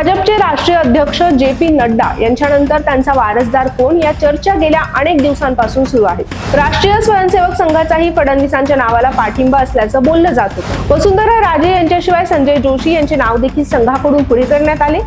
भाजपचे राष्ट्रीय अध्यक्ष जे पी नड्डा यांच्यानंतर त्यांचा वारसदार कोण या चर्चा गेल्या अनेक दिवसांपासून सुरू आहे राष्ट्रीय स्वयंसेवक संघाचाही फडणवीसांच्या नावाला पाठिंबा असल्याचं बोललं जात होतं. वसुंधरा राजे यांच्याशिवाय संजय जोशी यांचे नाव देखील संघाकडून पुढे करण्यात आले.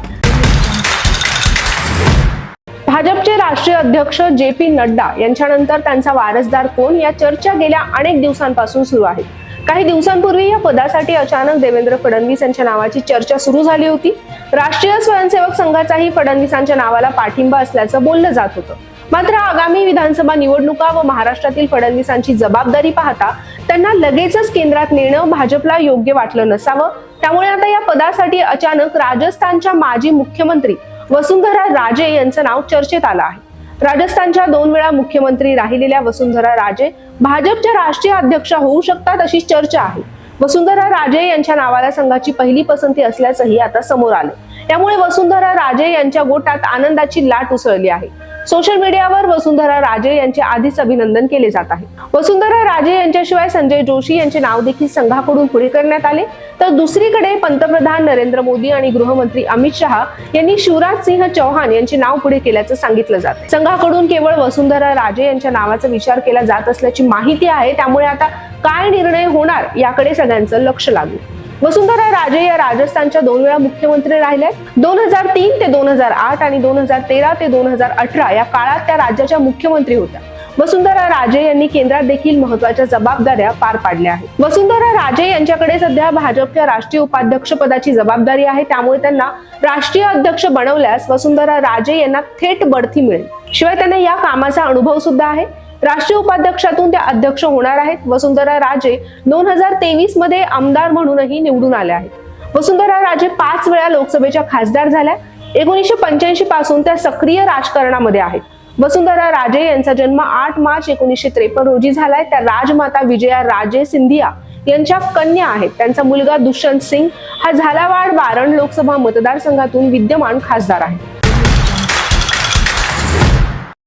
भाजपचे राष्ट्रीय अध्यक्ष जे पी नड्डा यांच्यानंतर त्यांचा वारसदार कोण या चर्चा गेल्या अनेक दिवसांपासून सुरू आहे. काही दिवसांपूर्वी या पदासाठी अचानक देवेंद्र फडणवीस यांच्या नावाची चर्चा सुरू झाली होती. राष्ट्रीय स्वयंसेवक संघाचाही फडणवीसांच्या नावाला पाठिंबा असल्याचं बोललं जात होतं. मात्र आगामी विधानसभा निवडणुका व महाराष्ट्रातील फडणवीसांची जबाबदारी पाहता त्यांना लगेचच केंद्रात नेणं भाजपला योग्य वाटलं नसावं. त्यामुळे आता या पदासाठी अचानक राजस्थानच्या माजी मुख्यमंत्री वसुंधरा राजे यांचं नाव चर्चेत आलं आहे. राजस्थानच्या दोन वेळा मुख्यमंत्री राहिलेल्या वसुंधरा राजे भाजपच्या राष्ट्रीय अध्यक्षा होऊ शकतात अशी चर्चा आहे. वसुंधरा राजे यांच्या नावाला संघाची पहिली पसंती असल्याचंही आता समोर आलं त्यामुळे वसुंधरा राजे यांच्या गोटात आनंदाची लाट उसळली आहे. सोशल मीडियावर वसुंधरा राजे यांचे आधीच अभिनंदन केले जात आहे. वसुंधरा राजे यांच्याशिवाय संजय जोशी यांचे नाव देखील संघाकडून पुढे करण्यात आले. तर दुसरीकडे पंतप्रधान नरेंद्र मोदी आणि गृहमंत्री अमित शहा यांनी शिवराज सिंह चौहान यांचे नाव पुढे केल्याचं सांगितलं जात संघाकडून केवळ वसुंधरा राजे यांच्या नावाचा विचार केला जात असल्याची माहिती आहे. त्यामुळे आता काय निर्णय होणार याकडे सगळ्यांचं लक्ष लागलं वसुंधरा राजे या राजस्थानच्या दोन वेळा मुख्यमंत्री राहिल्या दोन हजार तीन ते दोन हजार आठ आणि दोन हजार तेरा ते दोन हजार अठरा या काळात त्या राज्याच्या मुख्यमंत्री होत्या. वसुंधरा राजे यांनी केंद्रात देखील महत्त्वाच्या जबाबदाऱ्या पार पाडल्या आहेत. वसुंधरा राजे यांच्याकडे सध्या भाजपच्या राष्ट्रीय उपाध्यक्ष पदाची जबाबदारी आहे. त्यामुळे त्यांना राष्ट्रीय अध्यक्ष बनवल्यास वसुंधरा राजे यांना थेट बढती मिळेल. शिवाय त्यांना या कामाचा अनुभव सुद्धा आहे. राष्ट्रीय उपाध्यक्षातून त्या अध्यक्ष होणार आहेत. वसुंधरा राजे दोन हजार तेवीसमध्ये आमदार म्हणूनही निवडून आल्या आहेत. वसुंधरा राजे पाच वेळा लोकसभेच्या खासदार झाल्या. एकोणीसशे पंच्याऐंशी पासून त्या सक्रिय राजकारणामध्ये आहेत. वसुंधरा राजे यांचा जन्म आठ मार्च एकोणीसशे त्रेपन्न रोजी झालाय. त्या राजमाता विजया राजे सिंधिया यांच्या कन्या आहेत. त्यांचा मुलगा दुष्यंत सिंग हा झालावाड वारण लोकसभा मतदारसंघातून विद्यमान खासदार आहे.